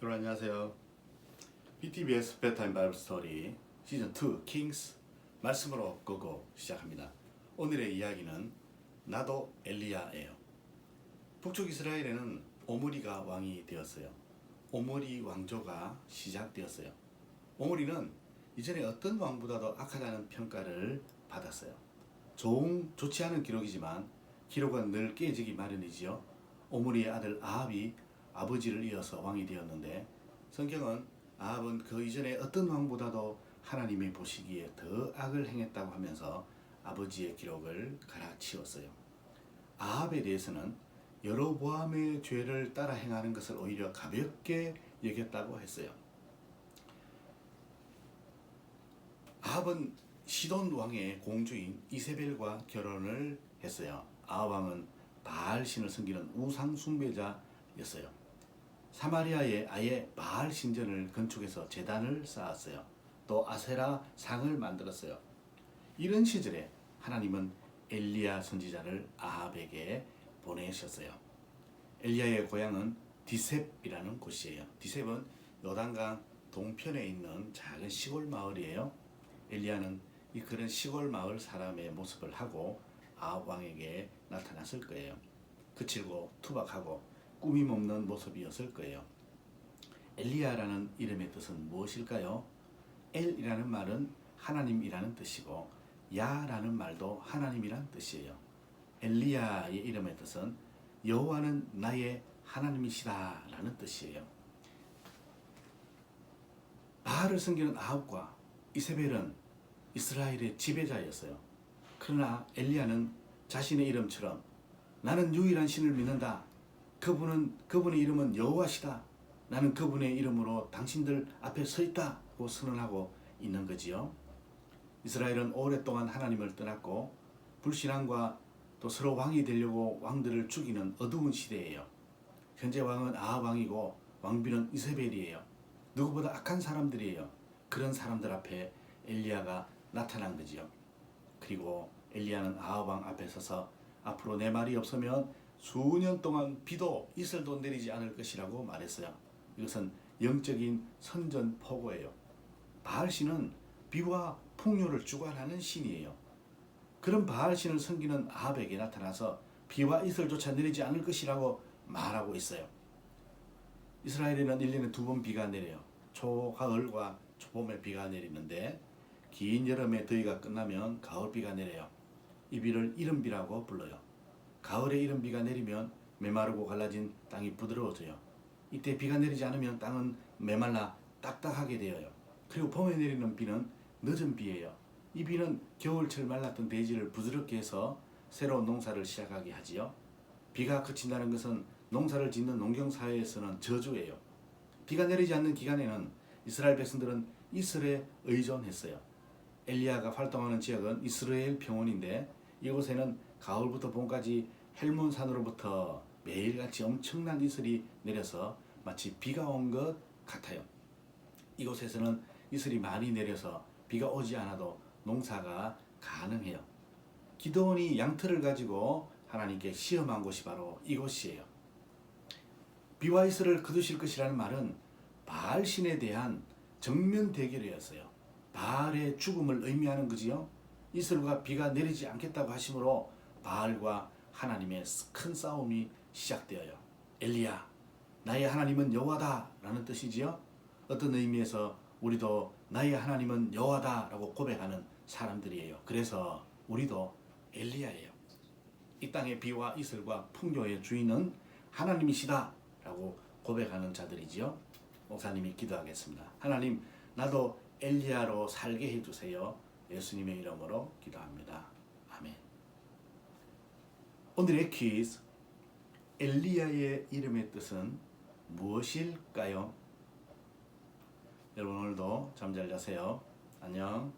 여러분 안녕하세요. BTBS 베타임 바이블 스토리 시즌 2 킹스 말씀으로 고고 시작합니다. 오늘의 이야기는 나도 엘리야예요. 북쪽 이스라엘에는 오므리가 왕이 되었어요. 오므리 왕조가 시작되었어요. 오므리는 이전에 어떤 왕보다도 악하다는 평가를 받았어요. 좋은 좋지 않은 기록이지만 기록은 늘 깨지기 마련이지요. 오므리의 아들 아합이 아버지를 이어서 왕이 되었는데 성경은 아합은 그 이전에 어떤 왕보다도 하나님이 보시기에 더 악을 행했다고 하면서 아버지의 기록을 갈아치웠어요. 아합에 대해서는 여로보암의 죄를 따라 행하는 것을 오히려 가볍게 여겼다고 했어요. 아합은 시돈 왕의 공주인 이세벨과 결혼을 했어요. 아합 왕은 바알 신을 섬기는 우상 숭배자였어요. 사마리아에 아예 바알 신전을 건축해서 제단을 쌓았어요. 또 아세라 상을 만들었어요. 이런 시절에 하나님은 엘리야 선지자를 아합에게 보내셨어요. 엘리야의 고향은 디셉이라는 곳이에요. 디셉은 요단강 동편에 있는 작은 시골 마을이에요. 엘리야는 이 그런 시골 마을 사람의 모습을 하고 아합 왕에게 나타났을 거예요. 그칠고 투박하고 꾸밈 없는 모습이었을 거예요. 엘리야라는 이름의 뜻은 무엇일까요? 엘이라는 말은 하나님이라는 뜻이고 야라는 말도 하나님이란 뜻이에요. 엘리야의 이름의 뜻은 여호와는 나의 하나님이시다라는 뜻이에요. 바알을 섬기는 아합과 이세벨은 이스라엘의 지배자였어요. 그러나 엘리야는 자신의 이름처럼 나는 유일한 신을 믿는다. 그분은 그분의 이름은 여호와시다. 나는 그분의 이름으로 당신들 앞에 서 있다고 선언하고 있는 거지요. 이스라엘은 오랫동안 하나님을 떠났고 불신앙과 또 서로 왕이 되려고 왕들을 죽이는 어두운 시대예요. 현재 왕은 아합 왕이고 왕비는 이세벨이에요. 누구보다 악한 사람들이에요. 그런 사람들 앞에 엘리야가 나타난 거지요. 그리고 엘리야는 아합 왕 앞에 서서 앞으로 내 말이 없으면 수년 동안 비도 이슬도 내리지 않을 것이라고 말했어요. 이것은 영적인 선전포고예요. 바알 신은 비와 풍요를 주관하는 신이에요. 그런 바알 신을 섬기는 아합에게 나타나서 비와 이슬조차 내리지 않을 것이라고 말하고 있어요. 이스라엘에는 1년에 두 번 비가 내려요. 초가을과 초봄에 비가 내리는데 긴 여름에 더위가 끝나면 가을 비가 내려요. 이 비를 이른비라고 불러요. 가을에 이른 비가 내리면 메마르고 갈라진 땅이 부드러워져요. 이때 비가 내리지 않으면 땅은 메말라 딱딱하게 되어요. 그리고 봄에 내리는 비는 늦은 비예요. 이 비는 겨울철 말랐던 대지를 부드럽게 해서 새로운 농사를 시작하게 하지요. 비가 그친다는 것은 농사를 짓는 농경 사회에서는 저주예요. 비가 내리지 않는 기간에는 이스라엘 백성들은 이슬에 의존했어요. 엘리야가 활동하는 지역은 이스라엘 평원인데 이곳에는 가을부터 봄까지 헬몬산으로부터 매일같이 엄청난 이슬이 내려서 마치 비가 온 것 같아요. 이곳에서는 이슬이 많이 내려서 비가 오지 않아도 농사가 가능해요. 기도원이 양털을 가지고 하나님께 시험한 곳이 바로 이곳이에요. 비와 이슬을 거두실 것이라는 말은 바알 신에 대한 정면 대결이었어요. 바알의 죽음을 의미하는 거지요. 이슬과 비가 내리지 않겠다고 하심으로 바알과 하나님의 큰 싸움이 시작되어요. 엘리야, 나의 하나님은 여호와다 라는 뜻이지요. 어떤 의미에서 우리도 나의 하나님은 여호와다 라고 고백하는 사람들이에요. 그래서 우리도 엘리야예요. 이 땅의 비와 이슬과 풍요의 주인은 하나님이시다 라고 고백하는 자들이지요. 목사님이 기도하겠습니다. 하나님, 나도 엘리야로 살게 해주세요. 예수님의 이름으로 기도합니다. 아멘. 오늘의 퀴즈. 엘리야의 이름의 뜻은 무엇일까요? 여러분 오늘도 잠잘 자세요. 안녕.